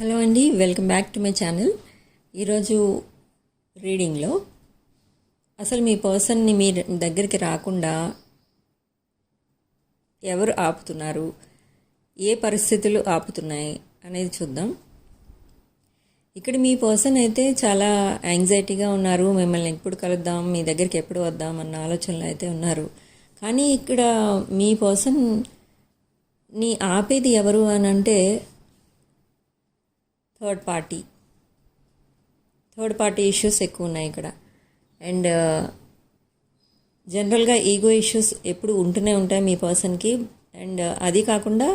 Hello అండి welcome back to my channel. ఈరోజు రీడింగ్లో అసలు మీ పర్సన్ని మీ దగ్గరికి రాకుండా ఎవరు ఆపుతున్నారు? ఏ పరిస్థితులు ఆపుతున్నాయి అనేది చూద్దాం. ఇక్కడ మీ పర్సన్ అయితే చాలా యాంగ్జైటీగా ఉన్నారు. మిమ్మల్ని ఎప్పుడు కలుద్దాం మీ దగ్గరికి ఎప్పుడు వద్దాం అన్న ఆలోచనలు అయితే ఉన్నారు. కానీ ఇక్కడ మీ పర్సన్ని ఆపేది ఎవరు అని అంటే third party. Third party issues ఎక్కువ ఉన్నాయి ఇక్కడ. అండ్ జనరల్గా ఈగో ఇష్యూస్ ఎప్పుడు ఉంటూనే ఉంటాయి మీ పర్సన్కి. అండ్ అది కాకుండా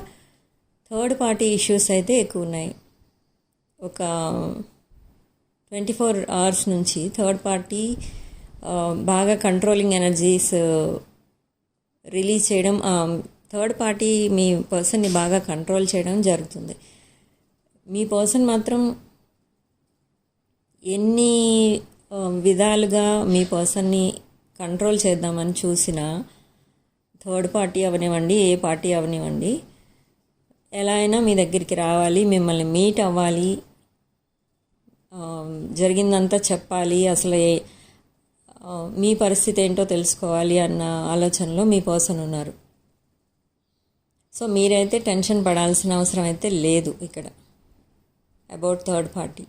థర్డ్ పార్టీ ఇష్యూస్ అయితే ఎక్కువ ఉన్నాయి. ఒక ట్వంటీ ఫోర్ అవర్స్ నుంచి థర్డ్ పార్టీ బాగా కంట్రోలింగ్ ఎనర్జీస్ రిలీజ్ చేయడం థర్డ్ పార్టీ మీ పర్సన్ని బాగా కంట్రోల్ చేయడం జరుగుతుంది. మీ పర్సన్ మాత్రం ఎన్ని విధాలుగా మీ పర్సన్ని కంట్రోల్ చేద్దామని చూసినా థర్డ్ పార్టీ అవనివ్వండి ఏ పార్టీ అవనివ్వండి ఎలా అయినా మీ దగ్గరికి రావాలి మిమ్మల్ని మీట్ అవ్వాలి జరిగిందంతా చెప్పాలి అసలు ఏ- మీ పరిస్థితి ఏంటో తెలుసుకోవాలి అన్న ఆలోచనలో మీ పర్సన్ ఉన్నారు. సో మీరైతే టెన్షన్ పడాల్సిన అవసరం అయితే లేదు ఇక్కడ. About third party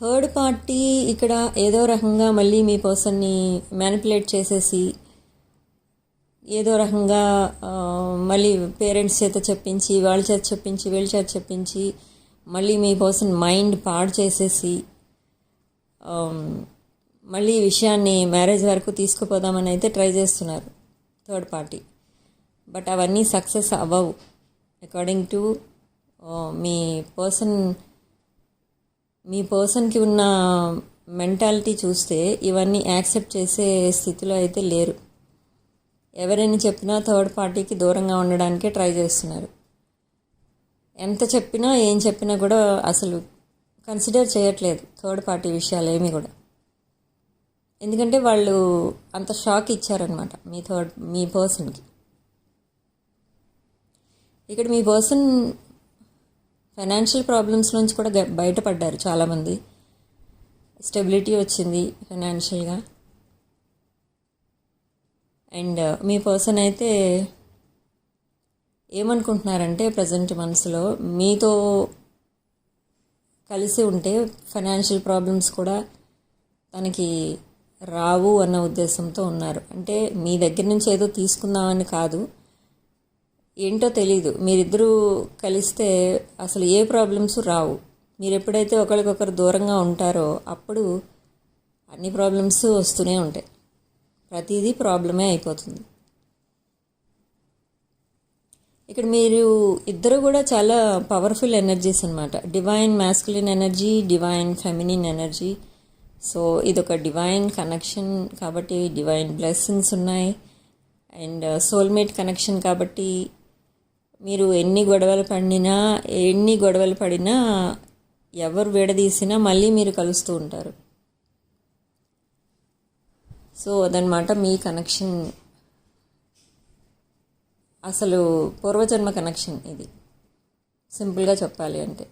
third party ఇక్కడ ఏదో రకంగా మళ్ళీ మీ పర్సన్ని మ్యానిపులేట్ చేసేసి ఏదో రకంగా మళ్ళీ పేరెంట్స్ చేత చెప్పించి వాళ్ళ చేత చెప్పించి వీళ్ళ చేత చెప్పించి మళ్ళీ మీ పర్సన్ మైండ్ పాడు చేసేసి మళ్ళీ ఈ విషయాన్ని మ్యారేజ్ వరకు తీసుకుపోదామని అయితే ట్రై చేస్తున్నారు థర్డ్ పార్టీ బట్ అవన్నీ సక్సెస్ అవ్వవు. అకార్డింగ్ టు మీ పర్సన్ మీ పర్సన్కి ఉన్న మెంటాలిటీ చూస్తే ఇవన్నీ యాక్సెప్ట్ చేసే స్థితిలో అయితే లేరు. ఎవరైనా చెప్పినా థర్డ్ పార్టీకి దూరంగా ఉండడానికే ట్రై చేస్తున్నారు. ఎంత చెప్పినా ఏం చెప్పినా కూడా అసలు కన్సిడర్ చేయట్లేదు థర్డ్ పార్టీ విషయాలు ఏమీ కూడా. ఎందుకంటే వాళ్ళు అంత షాక్ ఇచ్చారనమాట మీ థర్డ్ మీ పర్సన్కి ఇక్కడ మీ పర్సన్ ఫైనాన్షియల్ ప్రాబ్లమ్స్ నుంచి కూడా బయటపడ్డారు చాలామంది. స్టెబిలిటీ వచ్చింది ఫైనాన్షియల్గా. అండ్ uh, మీ పర్సన్ అయితే ఏమనుకుంటున్నారంటే ప్రజెంట్ మనసులో మీతో కలిసి ఉంటే ఫైనాన్షియల్ ప్రాబ్లమ్స్ కూడా తనకి రావు అన్న ఉద్దేశంతో ఉన్నారు. అంటే మీ దగ్గర నుంచి ఏదో తీసుకుందామని కాదు. ఏంటో తెలియదు మీరిద్దరూ కలిస్తే అసలు ఏ ప్రాబ్లమ్స్ రావు. మీరు ఎప్పుడైతే ఒకరికొకరు దూరంగా ఉంటారో అప్పుడు అన్ని ప్రాబ్లమ్స్ వస్తూనే ఉంటాయి. ప్రతిదీ ప్రాబ్లమే అయిపోతుంది. ఇక్కడ మీరు ఇద్దరు కూడా చాలా పవర్ఫుల్ ఎనర్జీస్ అనమాట divine masculine energy divine feminine energy. So ఇదొక డివైన్ కనెక్షన్ కాబట్టి డివైన్ బ్లెస్సింగ్స్ ఉన్నాయి. అండ్ సోల్మేట్ కనెక్షన్ కాబట్టి మీరు ఎన్ని గొడవలు పడినా ఎన్ని గొడవలు పడినా ఎవరు విడదీసినా మళ్ళీ మీరు కలుస్తూ ఉంటారు. సో అదనమాట మీ కనెక్షన్ అసలు పూర్వజన్మ కనెక్షన్ ఇది. సింపుల్గా చెప్పాలి అంటే.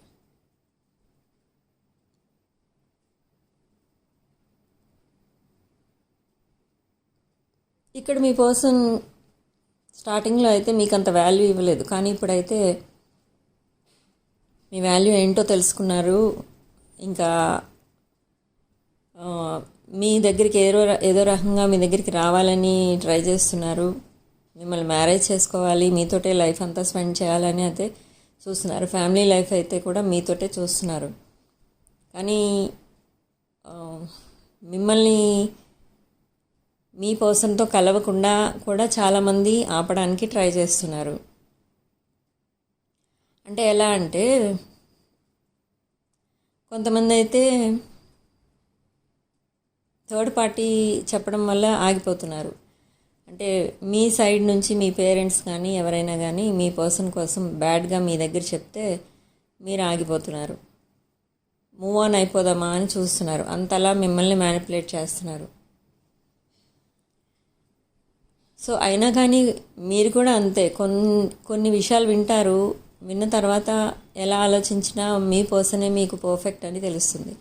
ఇక్కడ మీ పర్సన్ స్టార్టింగ్లో అయితే మీకు అంత వాల్యూ ఇవ్వలేదు. కానీ ఇప్పుడైతే మీ వాల్యూ ఏంటో తెలుసుకున్నారు. ఇంకా మీ దగ్గరికి ఏదో ఏదో రకంగా మీ దగ్గరికి రావాలని ట్రై చేస్తున్నారు. మిమ్మల్ని మ్యారేజ్ చేసుకోవాలి మీతోటే లైఫ్ అంతా స్పెండ్ చేయాలని అయితే చూస్తున్నారు. ఫ్యామిలీ లైఫ్ అయితే కూడా మీతోటే చూస్తున్నారు. కానీ మిమ్మల్ని మీ పర్సన్తో కలవకుండా కూడా చాలామంది ఆపడానికి ట్రై చేస్తున్నారు. అంటే ఎలా అంటే కొంతమంది అయితే థర్డ్ పార్టీ చెప్పడం వల్ల ఆగిపోతున్నారు. అంటే మీ సైడ్ నుంచి మీ పేరెంట్స్ కానీ ఎవరైనా కానీ మీ పర్సన్ కోసం బ్యాడ్గా మీ దగ్గర చెప్తే మీరు ఆగిపోతున్నారు. మూవ్ ఆన్ అయిపోదామా అని చూస్తున్నారు. అంతలా మిమ్మల్ని మ్యానిపులేట్ చేస్తున్నారు. సో అయినా కానీ మీరు కూడా అంతే. కొన్ని కొన్ని విషయాలు వింటారు. విన్న తర్వాత ఎలా ఆలోచించినా మీ పర్సనే మీకు పర్ఫెక్ట్ అని తెలుస్తుంది.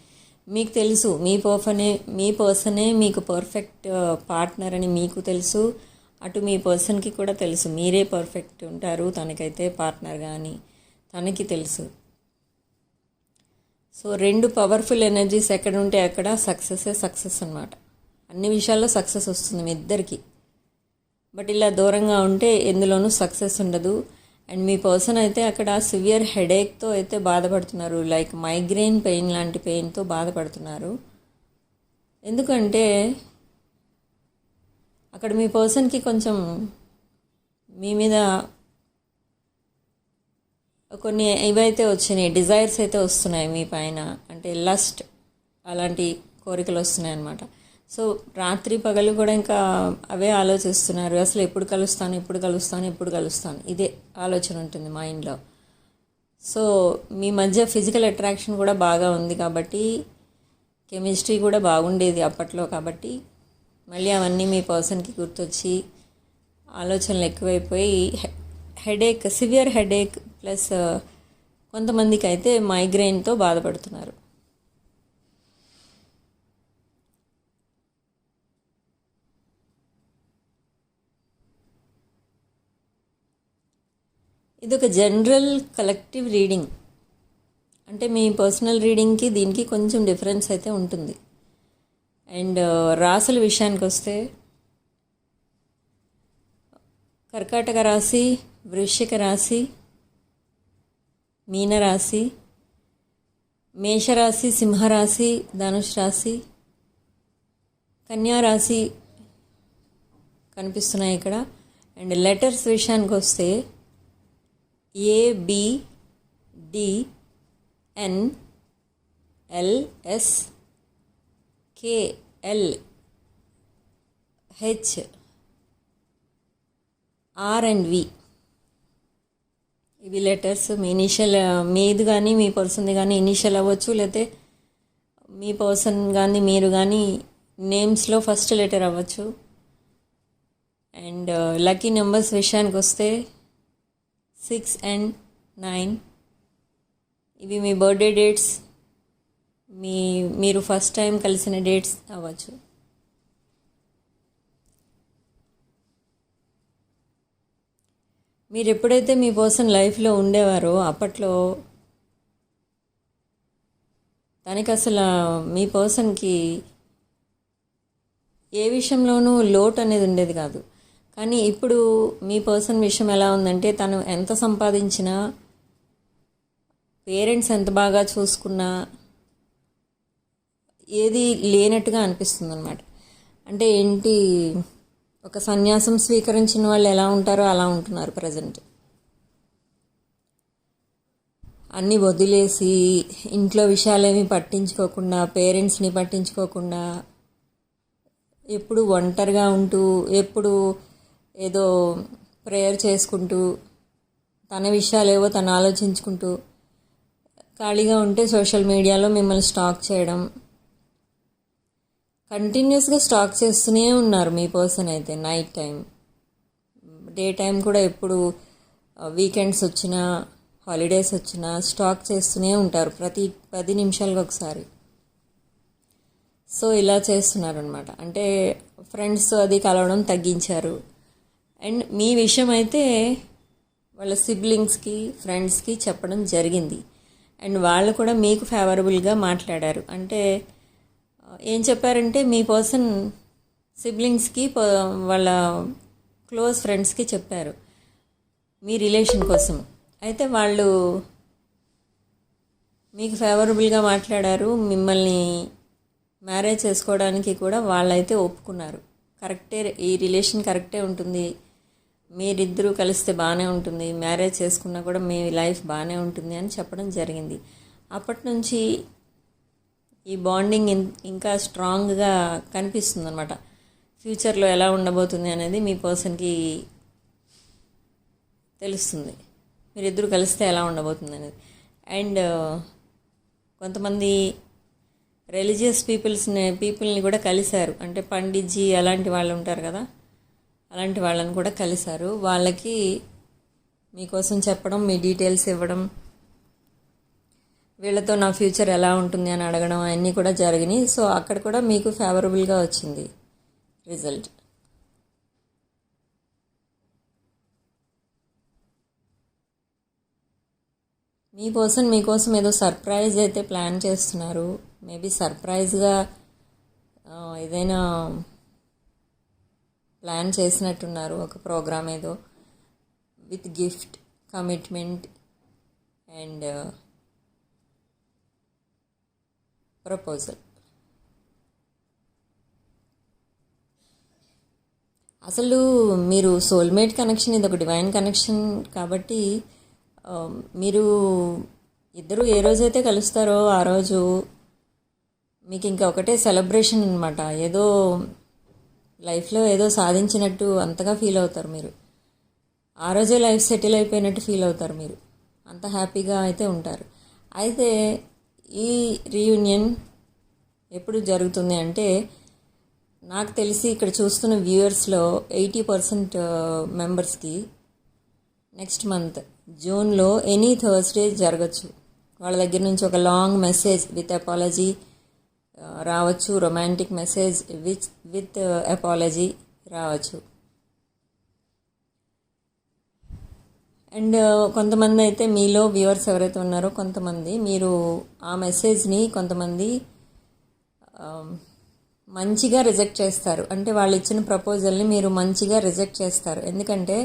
మీకు తెలుసు మీ పర్ఫనే మీ పర్సనే మీకు పర్ఫెక్ట్ పార్ట్నర్ అని మీకు తెలుసు. అటు మీ పర్సన్కి కూడా తెలుసు. మీరే పర్ఫెక్ట్ ఉంటారు. తనకైతే పార్ట్నర్ కానీ తనకి తెలుసు. సో రెండు పవర్ఫుల్ ఎనర్జీస్ ఎక్కడ ఉంటే అక్కడ సక్సెసే సక్సెస్ అనమాట అన్ని విషయాల్లో సక్సెస్ వస్తుంది మీ ఇద్దరికి. బట్ ఇలా దూరంగా ఉంటే ఎందులోనూ సక్సెస్ ఉండదు. అండ్ మీ పర్సన్ అయితే అక్కడ సివియర్ హెడేక్తో అయితే బాధపడుతున్నారు. లైక్ మైగ్రెయిన్ పెయిన్ లాంటి పెయిన్తో బాధపడుతున్నారు. ఎందుకంటే అక్కడ మీ పర్సన్కి కొంచెం మీ మీద కొన్ని ఇవైతే వచ్చినాయి డిజైర్స్ అయితే వస్తున్నాయి మీ పైన. అంటే లస్ట్ అలాంటి కోరికలు వస్తున్నాయి అన్నమాట సో రాత్రి పగలు కూడా ఇంకా అవే ఆలోచిస్తున్నారు. అసలు ఎప్పుడు కలుస్తాను ఎప్పుడు కలుస్తాను ఎప్పుడు కలుస్తాను. ఇదే ఆలోచన ఉంటుంది మైండ్లో. సో మీ మధ్య ఫిజికల్ అట్రాక్షన్ కూడా బాగా ఉంది కాబట్టి కెమిస్ట్రీ కూడా బాగుండేది అప్పట్లో కాబట్టి మళ్ళీ అవన్నీ మీ పర్సన్కి గుర్తొచ్చి ఆలోచనలు ఎక్కువైపోయి హెడేక్ సివియర్ హెడేక్ ప్లస్ కొంతమందికి అయితే మైగ్రెయిన్తో బాధపడుతున్నారు. ఇది ఒక జనరల్ కలెక్టివ్ రీడింగ్. అంటే మీ పర్సనల్ రీడింగ్కి దీనికి కొంచెం డిఫరెన్స్ అయితే ఉంటుంది. అండ్ రాసుల విషయానికి వస్తే కర్కాటక రాశి వృశ్చిక రాశి మీనరాశి మేషరాశి సింహరాశి ధనుష్ రాశి కన్యారాశి కనిపిస్తున్నాయి ఇక్కడ. అండ్ లెటర్స్ విషయానికి వస్తే A L S K L H R and V ఇవి లెటర్స్. మీ ఇనిషియల్ మీది కానీ మీ పర్సన్ది కానీ ఇనిషియల్ అవ్వచ్చు లేకపోతే మీ పర్సన్ కానీ మీరు కానీ నేమ్స్లో ఫస్ట్ లెటర్ అవ్వచ్చు. అండ్ uh, లక్కీ నెంబర్స్ విషయానికి వస్తే సిక్స్ అండ్ నైన్. ఇవి మీ బర్త్డే డేట్స్. మీ మీరు ఫస్ట్ టైం కలిసిన డేట్స్ అవ్వచ్చు. మీరు ఎప్పుడైతే మీ పర్సన్ లైఫ్లో ఉండేవారో అప్పట్లో తనకి అసలు మీ పర్సన్కి ఏ విషయంలోనూ లోటు అనేది ఉండేది కాదు. కానీ ఇప్పుడు మీ పర్సన్ విషయం ఎలా ఉందంటే తను ఎంత సంపాదించినా పేరెంట్స్ ఎంత బాగా చూసుకున్నా ఏది లేనట్టుగా అనిపిస్తుంది అనమాట అంటే ఏంటి ఒక సన్యాసం స్వీకరించిన వాళ్ళు ఎలా ఉంటారో అలా ఉంటున్నారు ప్రజెంట్. అన్నీ వదిలేసి ఇంట్లో విషయాలేమీ పట్టించుకోకుండా పేరెంట్స్ని పట్టించుకోకుండా ఎప్పుడు ఒంటరిగా ఉంటూ ఎప్పుడు ఏదో ప్రేయర్ చేసుకుంటూ తన విషయాలేవో తను ఆలోచించుకుంటూ ఖాళీగా ఉంటే సోషల్ మీడియాలో మిమ్మల్ని స్టాక్ చేయడం. కంటిన్యూస్గా స్టాక్ చేస్తూనే ఉన్నారు మీ పర్సన్ అయితే నైట్ టైం. డే టైం కూడా ఎప్పుడు వీకెండ్స్ వచ్చినా హాలిడేస్ వచ్చినా స్టాక్ చేస్తూనే ఉంటారు ప్రతి పది నిమిషాలకు ఒకసారి. సో ఇలా చేస్తున్నారనమాట అంటే ఫ్రెండ్స్ అది కలవడం తగ్గించారు. అండ్ మీ విషయం అయితే వాళ్ళ సిబ్లింగ్స్కి ఫ్రెండ్స్కి చెప్పడం జరిగింది. అండ్ వాళ్ళు కూడా మీకు ఫేవరబుల్గా మాట్లాడారు. అంటే ఏం చెప్పారంటే మీ పర్సన్ సిబ్లింగ్స్కి వాళ్ళ క్లోజ్ ఫ్రెండ్స్కి చెప్పారు. మీ రిలేషన్ కోసం. అయితే వాళ్ళు మీకు ఫేవరబుల్గా మాట్లాడారు. మిమ్మల్ని మ్యారేజ్ చేసుకోవడానికి కూడా వాళ్ళైతే ఒప్పుకున్నారు. కరెక్టే ఈ రిలేషన్ కరెక్టే ఉంటుంది. మీరిద్దరూ కలిస్తే బాగానే ఉంటుంది. మ్యారేజ్ చేసుకున్నా కూడా మీ లైఫ్ బాగానే ఉంటుంది అని చెప్పడం జరిగింది. అప్పటి నుంచి ఈ బాండింగ్ ఇంకా స్ట్రాంగ్గా కనిపిస్తుంది అనమాట ఫ్యూచర్లో ఎలా ఉండబోతుంది అనేది మీ పర్సన్కి తెలుస్తుంది. మీరిద్దరు కలిస్తే ఎలా ఉండబోతుంది అనేది. అండ్ కొంతమంది రిలీజియస్ పీపుల్స్ని పీపుల్ని కూడా కలిశారు. అంటే పండిట్జీ అలాంటి వాళ్ళు ఉంటారు కదా. అలాంటి వాళ్ళని కూడా కలిశారు. వాళ్ళకి మీకోసం చెప్పడం మీ డీటెయిల్స్ ఇవ్వడం వీళ్ళతో నా ఫ్యూచర్ ఎలా ఉంటుంది అని అడగడం అవన్నీ కూడా జరిగినాయి. సో అక్కడ కూడా మీకు ఫేవరబుల్గా వచ్చింది రిజల్ట్ మీ పర్సన్ మీకోసం ఏదో సర్ప్రైజ్ అయితే ప్లాన్ చేస్తున్నారు. మేబీ సర్ప్రైజ్గా ఏదైనా ప్లాన్ చేసినట్టున్నారు ఒక ప్రోగ్రామ్ ఏదో with gift commitment and uh, proposal. అసలు మీరు సోల్మేట్ కనెక్షన్ ఇది ఒక డివైన్ కనెక్షన్ కాబట్టి um, మీరు ఇద్దరు ఏ రోజైతే కలుస్తారో ఆ రోజు మీకు ఇంకా ఒకటే సెలబ్రేషన్ అనమాట ఏదో లైఫ్లో ఏదో సాధించినట్టు అంతగా ఫీల్ అవుతారు మీరు. ఆ రోజే లైఫ్ సెటిల్ అయిపోయినట్టు ఫీల్ అవుతారు మీరు. అంత హ్యాపీగా అయితే ఉంటారు. అయితే ఈ రీయూనియన్ ఎప్పుడు జరుగుతుంది అంటే నాకు తెలిసి ఇక్కడ చూస్తున్న వ్యూవర్స్లో ఎయిటీ పర్సెంట్ మెంబర్స్కి నెక్స్ట్ మంత్ జూన్లో ఎనీ థర్స్డే జరగచ్చు. వాళ్ళ దగ్గర నుంచి ఒక లాంగ్ మెసేజ్ విత్ అపాలజీ రావచ్చు. Romantic message with with apology రావచ్చు. అండ్ uh, కొంతమంది అయితే మీలో వ్యూవర్స్ ఎవరైతే ఉన్నారో కొంతమంది మీరు ఆ మెసేజ్ని కొంతమంది um, మంచిగా రిజెక్ట్ చేస్తారు. అంటే వాళ్ళు ఇచ్చిన ప్రపోజల్ని మీరు మంచిగా రిజెక్ట్ చేస్తారు. ఎందుకంటే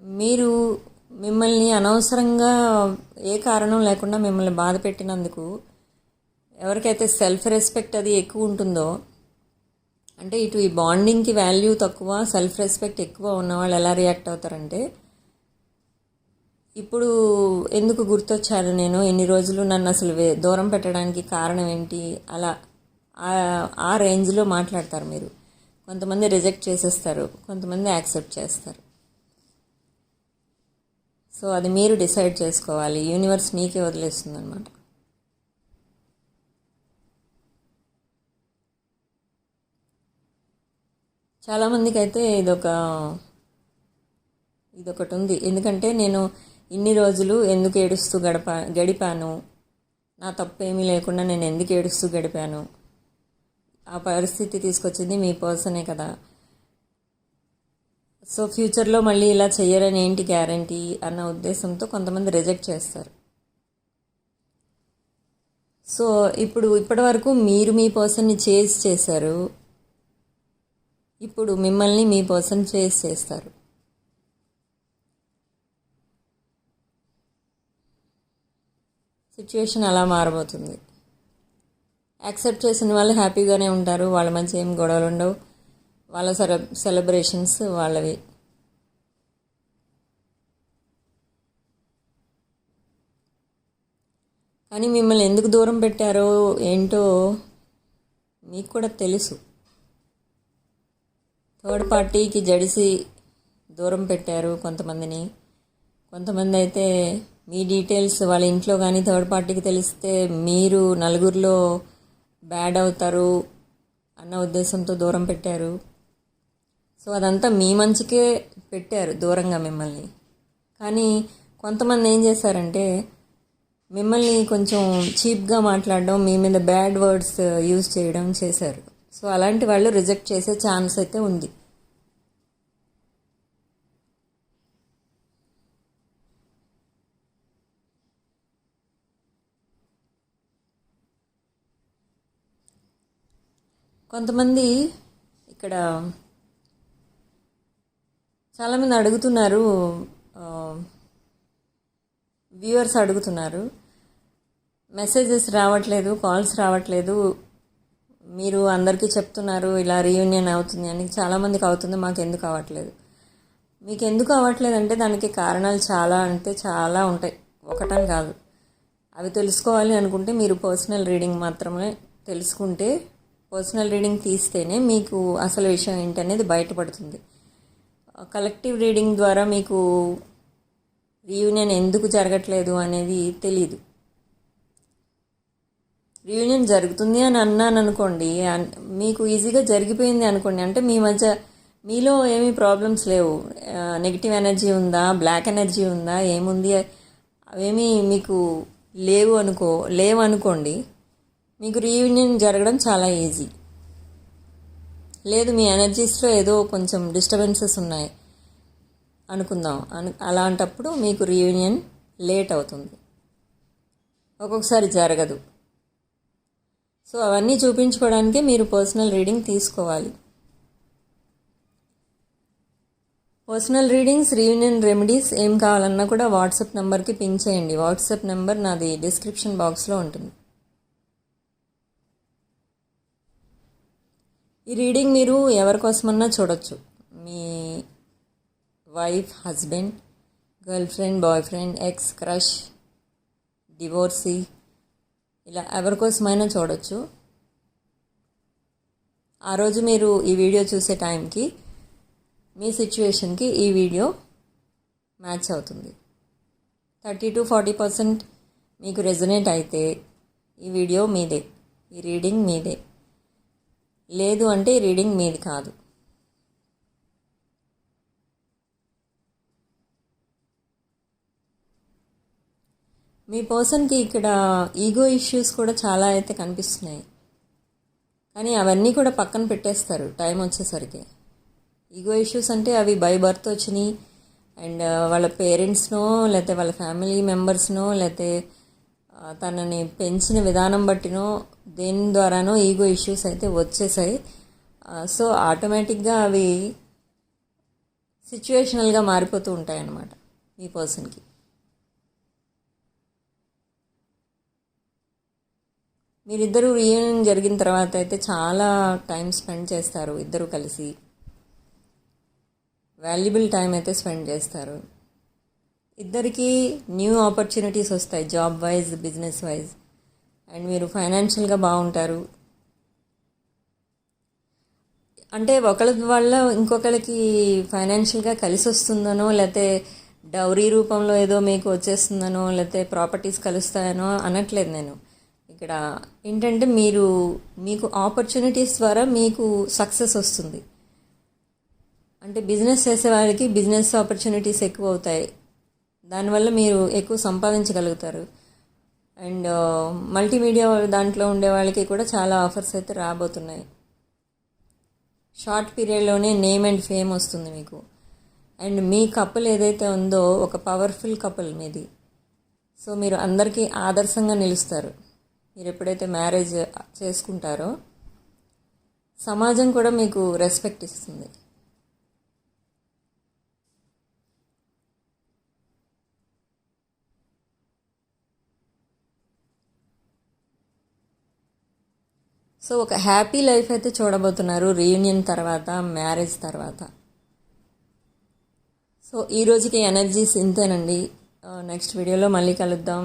మీరు మిమ్మల్ని అనవసరంగా ఏ కారణం లేకుండా మిమ్మల్ని బాధ పెట్టినందుకు ఎవరికైతే సెల్ఫ్ రెస్పెక్ట్ అది ఎక్కువ ఉంటుందో అంటే ఇటు ఈ బాండింగ్కి వాల్యూ తక్కువ సెల్ఫ్ రెస్పెక్ట్ ఎక్కువ ఉన్న వాళ్ళు ఎలా రియాక్ట్ అవుతారంటే ఇప్పుడు ఎందుకు గుర్తొచ్చాను నేను? ఎన్ని రోజులు నన్ను అసలు వే- దూరం పెట్టడానికి కారణం ఏంటి? అలా ఆ- ఆ రేంజ్లో మాట్లాడతారు మీరు. కొంతమంది రిజెక్ట్ చేసేస్తారు కొంతమంది యాక్సెప్ట్ చేస్తారు. సో అది మీరు డిసైడ్ చేసుకోవాలి. యూనివర్స్ మీకే వదిలేస్తుంది అనమాట చాలామందికి అయితే ఇదొక ఇదొకటి ఉంది ఎందుకంటే నేను ఇన్ని రోజులు ఎందుకు ఏడుస్తూ గడప గడిపాను? నా తప్పు ఏమీ లేకుండా నేను ఎందుకు ఏడుస్తూ గడిపాను? ఆ పరిస్థితి తీసుకొచ్చింది మీ పర్సనే కదా. సో ఫ్యూచర్లో మళ్ళీ ఇలా చేయరని ఏంటి గ్యారంటీ అన్న ఉద్దేశంతో కొంతమంది రిజెక్ట్ చేస్తారు. సో ఇప్పుడు ఇప్పటివరకు మీరు మీ పర్సన్ని చేజ్ చేశారు. ఇప్పుడు మిమ్మల్ని మీ కోసం చేజ్ చేస్తారు. సిచ్యువేషన్ అలా మారబోతుంది. యాక్సెప్ట్ చేసిన వాళ్ళు హ్యాపీగానే ఉంటారు. వాళ్ళ మధ్య ఏం గొడవలు ఉండవు. వాళ్ళ సెల సెలబ్రేషన్స్ వాళ్ళవి. కానీ మిమ్మల్ని ఎందుకు దూరం పెట్టారో ఏంటో మీకు కూడా తెలుసు. థర్డ్ పార్టీకి జడిసి దూరం పెట్టారు కొంతమందిని. కొంతమంది అయితే మీ డీటెయిల్స్ వాళ్ళ ఇంట్లో కానీ థర్డ్ పార్టీకి తెలిస్తే మీరు నలుగురిలో బ్యాడ్ అవుతారు అన్న ఉద్దేశంతో దూరం పెట్టారు. సో అదంతా మీ మంచికే పెట్టారు దూరంగా మిమ్మల్ని. కానీ కొంతమంది ఏం చేశారంటే మిమ్మల్ని కొంచెం చీప్గా మాట్లాడడం మీ మీద బ్యాడ్ వర్డ్స్ యూజ్ చేయడం చేశారు. సో అలాంటి వాళ్ళు రిజెక్ట్ చేసే ఛాన్స్ అయితే ఉంది. కొంతమంది ఇక్కడ చాలామంది అడుగుతున్నారు వ్యూవర్స్ అడుగుతున్నారు మెసేజెస్ రావట్లేదు కాల్స్ రావట్లేదు మీరు అందరికీ చెప్తున్నారు ఇలా రీయూనియన్ అవుతుంది అని. చాలామందికి అవుతుంది మాకు ఎందుకు అవ్వట్లేదు. మీకు ఎందుకు అవ్వట్లేదు అంటే దానికి కారణాలు చాలా అంటే చాలా ఉంటాయి. ఒకటని కాదు. అవి తెలుసుకోవాలి అనుకుంటే మీరు పర్సనల్ రీడింగ్ మాత్రమే తెలుసుకుంటే పర్సనల్ రీడింగ్ తీస్తేనే మీకు అసలు విషయం ఏంటనేది బయటపడుతుంది. కలెక్టివ్ రీడింగ్ ద్వారా మీకు రీయూనియన్ ఎందుకు జరగట్లేదు అనేది తెలియదు రీయూనియన్ జరుగుతుంది అని అన్నాను అనుకోండి మీకు ఈజీగా జరిగిపోయింది అనుకోండి అంటే మీ మధ్య మీలో ఏమీ ప్రాబ్లమ్స్ లేవు. నెగిటివ్ ఎనర్జీ ఉందా? బ్లాక్ ఎనర్జీ ఉందా? ఏముంది? అవేమీ మీకు లేవు అనుకో లేవు అనుకోండి మీకు రీయూనియన్ జరగడం చాలా ఈజీ లేదు మీ ఎనర్జీస్లో ఏదో కొంచెం డిస్టర్బెన్సెస్ ఉన్నాయి అనుకుందాం. అను అలాంటప్పుడు మీకు రీయూనియన్ లేట్ అవుతుంది. ఒక్కొక్కసారి జరగదు. సో అవన్నీ చూపించుకోవడానికే మీరు పర్సనల్ రీడింగ్ తీసుకోవాలి. పర్సనల్ రీడింగ్స్ రీయూనియన్ రెమెడీస్ ఏం కావాలన్నా కూడా వాట్సాప్ నెంబర్కి పింక్ చేయండి. వాట్సాప్ నెంబర్ నాది డిస్క్రిప్షన్ బాక్స్లో ఉంటుంది. ఈ రీడింగ్ మీరు ఎవరికోసమన్నా చూడొచ్చు. మీ wife husband girlfriend boyfriend ex crush divorcee ఇలా ఎవరి కోసమైనా చూడొచ్చు. ఆ రోజు మీరు ఈ వీడియో చూసే టైంకి మీ సిచ్యువేషన్కి ఈ వీడియో మ్యాచ్ అవుతుంది. థర్టీ టు ఫార్టీ పర్సెంట్ మీకు రెజనేట్ అయితే ఈ వీడియో మీదే ఈ రీడింగ్ మీదే. లేదు అంటే ఈ రీడింగ్ మీది కాదు. మీ పర్సన్కి ఇక్కడ ఈగో ఇష్యూస్ కూడా చాలా అయితే కనిపిస్తున్నాయి. కానీ అవన్నీ కూడా పక్కన పెట్టేస్తారు టైం వచ్చేసరికి. ఈగో ఇష్యూస్ అంటే అవి బై బర్త్ వచ్చినాయి. అండ్ వాళ్ళ పేరెంట్స్నో లేకపోతే వాళ్ళ ఫ్యామిలీ మెంబర్స్నో లేకపోతే తనని పెంచిన విధానం బట్టినో దేని ద్వారానో ఈగో ఇష్యూస్ అయితే వచ్చేసాయి. సో ఆటోమేటిక్గా అవి సిచ్యువేషనల్గా మారిపోతూ ఉంటాయి అన్నమాట మీ పర్సన్కి. మీరిద్దరూ రీయూనియన్ జరిగిన తర్వాత అయితే చాలా టైం స్పెండ్ చేస్తారు ఇద్దరు కలిసి. వాల్యుబుల్ టైం అయితే స్పెండ్ చేస్తారు. ఇద్దరికీ న్యూ ఆపర్చునిటీస్ వస్తాయి job wise business wise and మీరు ఫైనాన్షియల్గా బాగుంటారు. అంటే ఒకరి వల్ల ఇంకొకరికి ఫైనాన్షియల్గా కలిసి వస్తుందనో లేకపోతే డౌరీ రూపంలో ఏదో మీకు వచ్చేస్తుందనో లేకపోతే ప్రాపర్టీస్ కలుస్తాయనో అనట్లేదు నేను. ఇక్కడ ఏంటంటే మీరు మీకు ఆపర్చునిటీస్ ద్వారా మీకు సక్సెస్ వస్తుంది. అంటే బిజినెస్ చేసేవారికి బిజినెస్ ఆపర్చునిటీస్ ఎక్కువ అవుతాయి. దానివల్ల మీరు ఎక్కువ సంపాదించగలుగుతారు. అండ్ uh, మల్టీమీడియా దాంట్లో ఉండే వాళ్ళకి కూడా చాలా ఆఫర్స్ అయితే రాబోతున్నాయి. షార్ట్ పీరియడ్లోనే నేమ్ అండ్ ఫేమ్ వస్తుంది మీకు. అండ్ మీ కపుల్ ఏదైతే ఉందో ఒక పవర్ఫుల్ కపుల్ మీది. సో మీరు అందరికీ ఆదర్శంగా నిలుస్తారు. మీరు ఎప్పుడైతే మ్యారేజ్ చేసుకుంటారో సమాజం కూడా మీకు రెస్పెక్ట్ ఇస్తుంది. సో ఒక హ్యాపీ లైఫ్ అయితే చూడబోతున్నారు రీయూనియన్ తర్వాత మ్యారేజ్ తర్వాత. సో ఈ రోజుకి ఎనర్జీస్ ఇంతేనండి. నెక్స్ట్ వీడియోలో మళ్ళీ కలుద్దాం.